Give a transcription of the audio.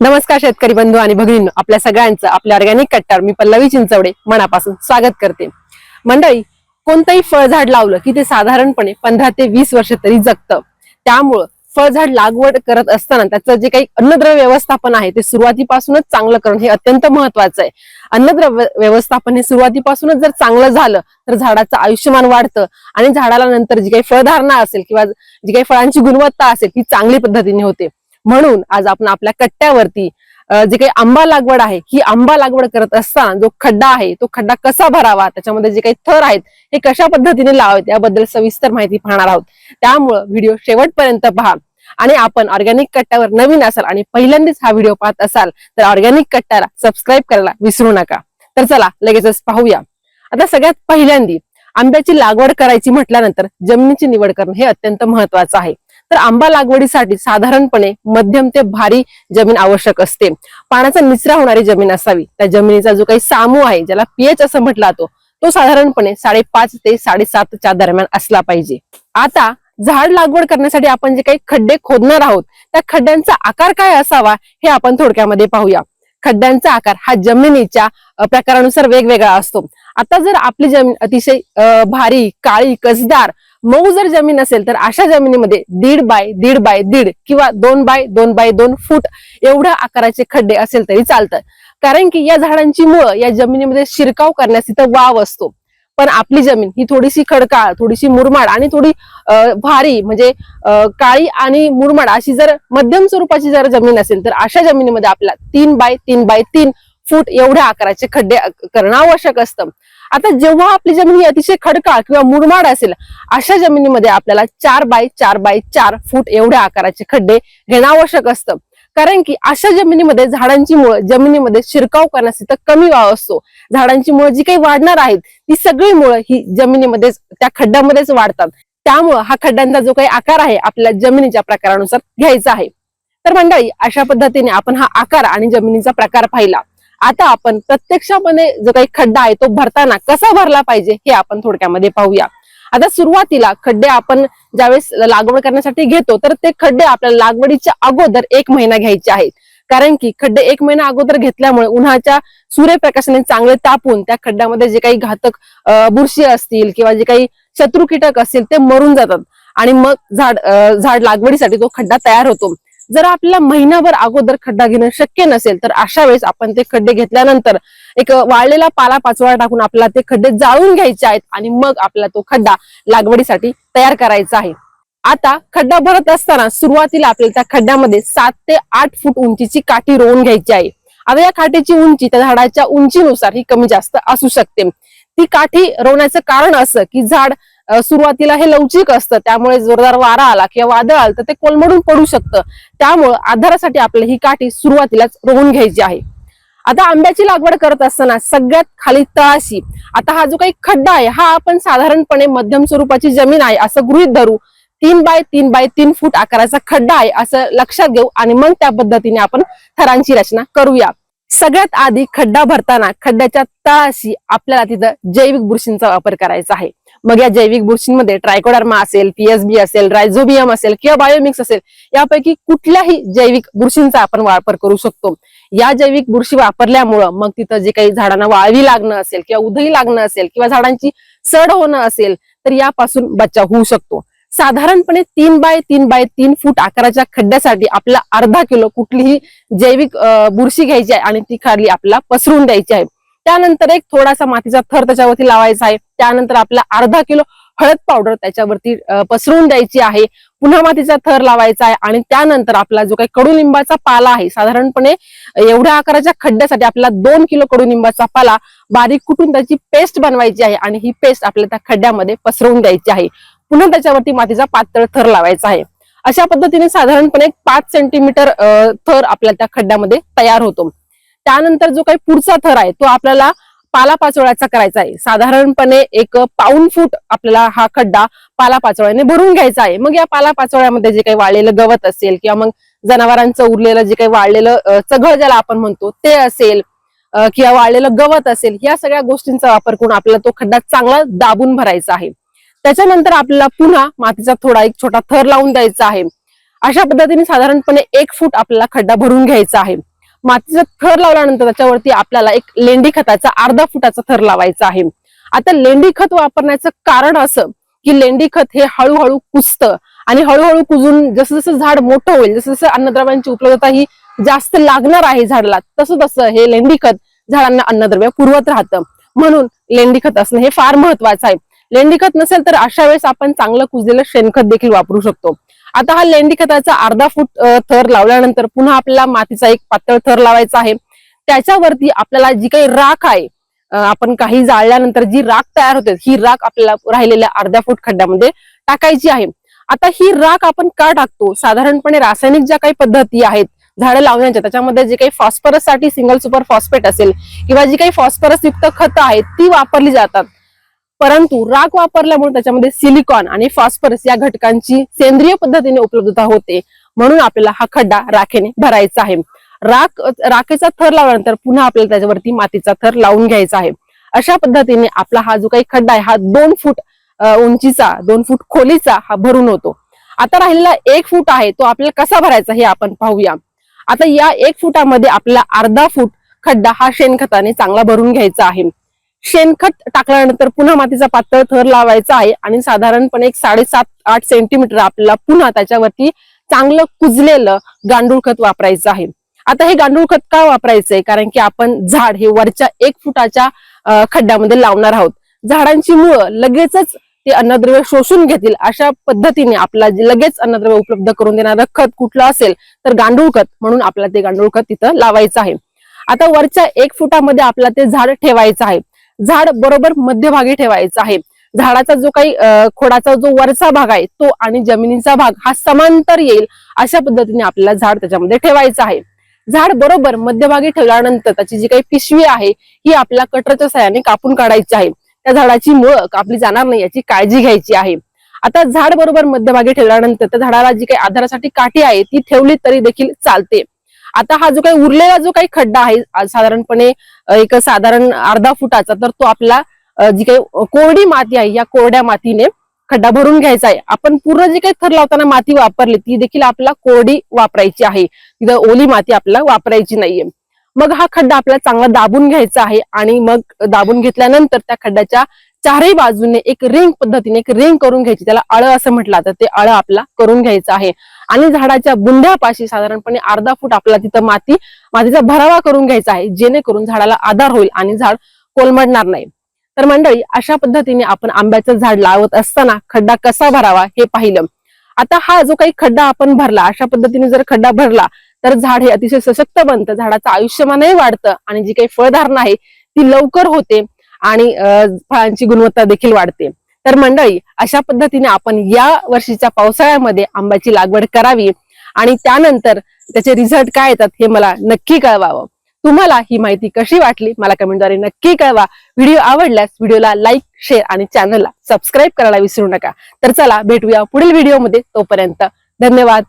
नमस्कार शेतकरी बंधू आणि भगिनींनो आपल्या सगळ्यांचं आपल्या ऑर्गॅनिक कट्ट्यावर मी पल्लवी चिंचवडे मनापासून स्वागत करते. मंडळी कोणतंही फळझाड लावलं की ते साधारणपणे पंधरा ते वीस वर्ष तरी जगतं. त्यामुळं फळझाड लागवड करत असताना त्याचं जे काही अन्नद्रव्य व्यवस्थापन आहे ते सुरुवातीपासूनच चांगलं करणं हे अत्यंत महत्वाचं आहे. अन्नद्रव्य व्यवस्थापन हे सुरुवातीपासूनच जर चांगलं झालं तर झाडाचं आयुष्यमान वाढतं आणि झाडाला नंतर जी काही फळधारणा असेल किंवा जी काही फळांची गुणवत्ता असेल ती चांगली पद्धतीने होते. म्हणून आज आपण आपल्या कट्ट्यावरती जी जे काही आंबा लागवड आहे ही आंबा लागवड करत असताना जो खड्डा आहे तो खड्डा कसा भरावा त्याच्यामध्ये जे काही थर आहेत हे कशा पद्धतीने लावावेत याबद्दल सविस्तर माहिती पाहणार आहोत. त्यामुळं व्हिडिओ शेवटपर्यंत पहा. आणि आपण ऑर्गॅनिक कट्ट्यावर नवीन असाल आणि पहिल्यांदाच हा व्हिडिओ पाहत असाल तर ऑर्गॅनिक कट्ट्याला सबस्क्राईब करायला विसरू नका. तर चला लगेचच पाहूया. आता सगळ्यात पहिल्यांदी आंब्याची लागवड करायची म्हटल्यानंतर जमिनीची निवड करणं हे अत्यंत महत्वाचं आहे. तर आंबा लागवडीसाठी साधारणपणे मध्यम ते भारी जमीन आवश्यक असते. पाण्याचा निचरा होणारी जमीन असावी. त्या जमिनीचा जो काही सामू आहे ज्याला पीएच असं म्हटला जातो तो साधारणपणे साडेपाच ते साडेसातच्या दरम्यान असला पाहिजे. आता झाड लागवड करण्यासाठी आपण जे काही खड्डे खोदणार आहोत त्या खड्ड्यांचा आकार काय असावा हे आपण थोडक्यामध्ये पाहूया. खड्ड्यांचा आकार हा जमिनीच्या प्रकारानुसार वेगवेगळा असतो. आता जर आपली जमीन अतिशय भारी काळी कसदार मऊ जर जमीन असेल तर अशा जमिनीमध्ये दीड बाय दीड बाय दीड किंवा दोन बाय दोन बाय दोन फूट एवढ्या आकाराचे खड्डे असेल तरी चालतं. कारण की या झाडांची मुळं या जमिनीमध्ये शिरकाव करण्यास तिथं वाव असतो. पण आपली जमीन ही थोडीशी खडकाळ थोडीशी मुरमाड आणि थोडी भारी म्हणजे काळी आणि मुरमाड अशी जर मध्यम स्वरूपाची जर जमीन असेल तर अशा जमिनीमध्ये आपल्याला तीन बाय तीन बाय तीन फूट एवढ्या आकाराचे खड्डे करणं आवश्यक असतं. आता जेव्हा आपली जमीन ही अतिशय खडकाळ किंवा मुरमाड असेल अशा जमिनीमध्ये आपल्याला चार बाय चार बाय चार फूट एवढ्या आकाराचे खड्डे घेणं आवश्यक असतं. कारण की अशा जमिनीमध्ये झाडांची मुळं जमिनीमध्ये शिरकाव करण्यास तर कमी वाव असतो. झाडांची मुळं जी काही वाढणार आहेत ती सगळी मुळं ही जमिनीमध्येच त्या खड्ड्यामध्येच वाढतात. त्यामुळं हा खड्ड्यांचा जो काही आकार आहे आपल्या जमिनीच्या प्रकारानुसार घ्यायचा आहे. तर मंडळी अशा पद्धतीने आपण हा आकार आणि जमिनीचा प्रकार पाहिला. आता आपण प्रत्यक्षामध्ये जो काही खड्डा आहे तो भरताना कसा भरला पाहिजे हे आपण थोडक्यामध्ये पाहूया. आता सुरुवातीला खड्डे आपण ज्यावेळेस लागवड करण्यासाठी घेतो तर ते खड्डे आपल्याला लागवडीच्या अगोदर एक महिना घ्यायचे आहेत. कारण की खड्डे एक महिना अगोदर घेतल्यामुळे उन्हाच्या सूर्यप्रकाशाने चांगले तापून त्या खड्ड्यामध्ये जे काही घातक बुरशी असतील किंवा जे काही शत्रू कीटक असतील ते मरून जातात. आणि मग झाड झाड लागवडीसाठी तो खड्डा तयार होतो. जर आपल्याला महिनाभर अगोदर खड्डा घेणं शक्य नसेल तर अशा वेळेस आपण ते खड्डे घेतल्यानंतर एक वाळलेला पाला पाचोळा टाकून आपल्याला ते खड्डे जाळून घ्यायचे आहेत आणि मग आपला तो खड्डा लागवडीसाठी तयार करायचा आहे. आता खड्डा भरत असताना सुरुवातीला आपल्याला त्या खड्ड्यामध्ये सात ते आठ फूट उंचीची काठी रोवून घ्यायची आहे. आता या काठीची उंची त्या झाडाच्या उंचीनुसार ही कमी जास्त असू शकते. ती काठी रोवण्याचं कारण असं की झाड सुरुवातीला हे लवचिक असतं त्यामुळे जोरदार वारा आला किंवा वादळ आलं तर ते कोलमडून पडू शकतं. त्यामुळं आधारासाठी आपल्याला ही काठी सुरुवातीलाच रोवून घ्यायची आहे. आता आंब्याची लागवड करत असताना सगळ्यात खाली तळाशी आता हा जो काही खड्डा आहे हा आपण साधारणपणे मध्यम स्वरूपाची जमीन आहे असं गृहित धरू. तीन बाय तीन बाय तीन फूट आकाराचा खड्डा आहे असं लक्षात घेऊ आणि मग त्या पद्धतीने आपण थरांची रचना करूया. सगळ्यात आधी खड्डा भरताना खड्ड्याच्या तळाशी आपल्याला तिथं जैविक बुरशींचा वापर करायचा आहे. मग या जैविक बुरशींमध्ये ट्रायकोडर्मा असेल पीएसबी असेल रायझोबियम असेल किंवा बायोमिक्स असेल यापैकी कुठल्याही जैविक बुरशींचा आपण वापर करू शकतो. या जैविक बुरशी वापरल्यामुळं मग तिथं जे काही झाडांना वाळवी लागणं असेल किंवा उधई लागणं असेल किंवा झाडांची सड होणं असेल तर यापासून बचाव होऊ शकतो. साधारणपणे तीन बाय तीन बाय तीन फूट आकाराच्या खड्ड्यासाठी आपला अर्धा किलो कुठलीही जैविक बुरशी घ्यायची आहे आणि ती खाली आपल्याला पसरून द्यायची आहे. त्यानंतर एक थोडासा मातीचा थर त्याच्यावरती लावायचा आहे. त्यानंतर आपला अर्धा किलो हळद पावडर त्याच्यावरती पसरून पसरवून द्यायची आहे. पुन्हा मातीचा थर लावायचा आहे आणि त्यानंतर आपला जो काही कडुलिंबाचा पाला आहे साधारणपणे एवढ्या आकाराच्या खड्ड्यासाठी आपल्याला दोन किलो कडुलिंबाचा पाला बारीक कुटून त्याची पेस्ट बनवायची आहे आणि ही पेस्ट आपल्या त्या खड्ड्यामध्ये पसरवून द्यायची आहे. पुन्हा त्याच्यावरती मातीचा पातळ थर लावायचा आहे. अशा पद्धतीने साधारणपणे पाच सेंटीमीटर थर आपल्या त्या खड्ड्यामध्ये तयार होतो. त्यानंतर जो काही पुढचा थर आहे तो आपल्याला पाला पाचोळ्याचा करायचा आहे. साधारणपणे एक पाऊन फूट आपल्याला हा खड्डा पाला पाचोळ्याने भरून घ्यायचा आहे. मग या पाला पाचोळ्यामध्ये जे काही वाळलेलं गवत असेल किंवा मग जनावरांचं उरलेलं जे काही वाळलेलं चघळ ज्याला आपण म्हणतो ते असेल किंवा वाळलेलं गवत असेल या सगळ्या गोष्टींचा वापर करून आपल्याला तो खड्डा चांगला दाबून भरायचा आहे. त्याच्यानंतर आपल्याला पुन्हा मातीचा थोडा एक छोटा थर लावून द्यायचा आहे. अशा पद्धतीने साधारणपणे एक फूट आपल्याला खड्डा भरून घ्यायचा आहे. मातीचा थर लावल्यानंतर त्याच्यावरती आपल्याला एक लेंडी खताचा अर्धा फुटाचा थर लावायचा आहे. आता लेंडी खत वापरण्याचं कारण असं की लेंडी खत हे हळूहळू कुजतं आणि हळूहळू कुजून जसं जसं झाड मोठं होईल जसं जसं अन्नद्रव्यांची उपलब्धता ही जास्त लागणार आहे झाडाला तसं तसं हे लेंडी खत झाडांना अन्नद्रव्य पुरवत राहतं. म्हणून लेंडी खत असणं हे फार महत्वाचं आहे. लेंडी खत नसेल तर अशा वेळेस आपण चांगलं कुजलेलं शेणखत देखील वापरू शकतो. आता हा लेंडी खताचा अर्धा फूट थर लावल्यानंतर पुन्हा आपल्याला मातीचा एक पातळ थर लावायचा आहे. त्याच्यावरती आपल्याला जी काही राख आहे आपण काही जाळल्यानंतर जी राख तयार होते ही राख आपल्याला राहिलेल्या अर्ध्या फूट खड्ड्यामध्ये टाकायची आहे. आता ही राख आपण का टाकतो? साधारणपणे रासायनिक ज्या काही पद्धती आहेत झाडं लावण्याच्या त्याच्यामध्ये जे काही फॉस्फरससाठी सिंगल सुपर फॉस्फेट असेल किंवा जी काही फॉस्फरस युक्त खतं आहेत ती वापरली जातात. परंतु राख वापरल्यामुळे त्याच्यामध्ये सिलिकॉन आणि फॉस्फरस या घटकांची सेंद्रिय पद्धतीने उपलब्धता होते. म्हणून आपल्याला हा खड्डा राखेने भरायचा आहे. राख राखेचा थर लावल्यानंतर पुन्हा आपल्याला त्याच्यावरती मातीचा थर लावून घ्यायचा आहे. अशा पद्धतीने आपला हा जो काही खड्डा आहे हा दोन फूट उंचीचा दोन फूट खोलीचा हा भरून होतो. आता राहिलेला एक फूट आहे तो आपल्याला कसा भरायचा हे आपण पाहूया. आता या एक फुटामध्ये आपल्याला अर्धा फूट खड्डा हा शेणखताने चांगला भरून घ्यायचा आहे. शेणखत टाकल्यानंतर पुन्हा मातीचा पातळ थर लावायचा आहे आणि साधारणपणे एक साडेसात आठ सेंटीमीटर आपल्याला पुन्हा त्याच्यावरती चांगलं कुजलेलं गांडूळ खत वापरायचं आहे. आता हे गांडूळ खत का वापरायचंय? कारण की आपण झाड हे वरच्या एक फुटाच्या खड्ड्यामध्ये लावणार आहोत. झाडांची मुळं लगेचच ते अन्नद्रव्य शोषून घेतील अशा पद्धतीने आपला लगेच अन्नद्रव्य उपलब्ध करून देणारं खत कुठलं असेल तर गांडूळ खत म्हणून आपल्याला ते गांडूळ खत तिथं लावायचं आहे. आता वरच्या एक फुटामध्ये आपल्याला ते झाड ठेवायचं आहे. झाड बरोबर मध्यभागी ठेवायचं आहे. झाडाचा जो काही खोडाचा जो वरचा भाग आहे तो आणि जमिनीचा भाग हा समांतर येईल अशा पद्धतीने आपल्याला झाड त्याच्यामध्ये ठेवायचं आहे. झाड बरोबर मध्यभागी ठेवल्यानंतर त्याची जी काही पिशवी आहे ही आपल्या कटरच्या सहाय्याने कापून काढायची आहे. त्या झाडाची मुळं कापली जाणार नाही याची काळजी घ्यायची आहे. आता झाड बरोबर मध्यभागी ठेवल्यानंतर त्या झाडाला जी काही आधारासाठी काठी आहे ती ठेवली तरी देखील चालते. आता हा जो काही उरलेला जो काही खड्डा आहे साधारणपणे एक साधारण अर्धा फुटाचा तर तो आपला जी काही कोरडी माती आहे या कोरड्या मातीने खड्डा भरून घ्यायचा आहे. आपण पूर्ण जी काही थर लावताना माती वापरली ती देखील आपल्याला कोरडी वापरायची आहे. तिथं ओली माती आपल्याला वापरायची नाहीये. मग हा खड्डा आपल्याला चांगला दाबून घ्यायचा आहे आणि मग दाबून घेतल्यानंतर त्या खड्ड्याच्या चारही बाजूने एक रिंग पद्धतीने एक रिंग करून घ्यायची. त्याला अळं असं म्हटलं जातं ते अळं आपला करून घ्यायचं आहे. आणि झाडाच्या बुंध्यापाशी साधारणपणे अर्धा फूट आपला तिथं माती मातीचा भरावा करून घ्यायचा आहे जेणेकरून झाडाला आधार होईल आणि झाड कोलमडणार नाही. तर मंडळी अशा पद्धतीने आपण आंब्याचं झाड लावत असताना खड्डा कसा भरावा हे पाहिलं. आता हा जो काही खड्डा आपण भरला अशा पद्धतीने जर खड्डा भरला तर झाड हे अतिशय सशक्त बनतं झाडाचं आयुष्यमानही वाढतं आणि जी काही फळधारणा आहे ती लवकर होते. आणि फळांची गुणवत्ता देखील वाढते. तर मंडळी अशा पद्धतीने आपण या वर्षीच्या पावसाळ्यामध्ये आंब्याची लागवड करावी आणि त्यानंतर त्याचे रिझल्ट काय येतात हे मला नक्की कळवावं. तुम्हाला ही माहिती कशी वाटली मला कमेंटद्वारे नक्की कळवा. व्हिडिओ आवडल्यास व्हिडिओला लाईक शेअर आणि चॅनलला सबस्क्राईब करायला विसरू नका. तर चला भेटूया पुढील व्हिडिओमध्ये तोपर्यंत. धन्यवाद.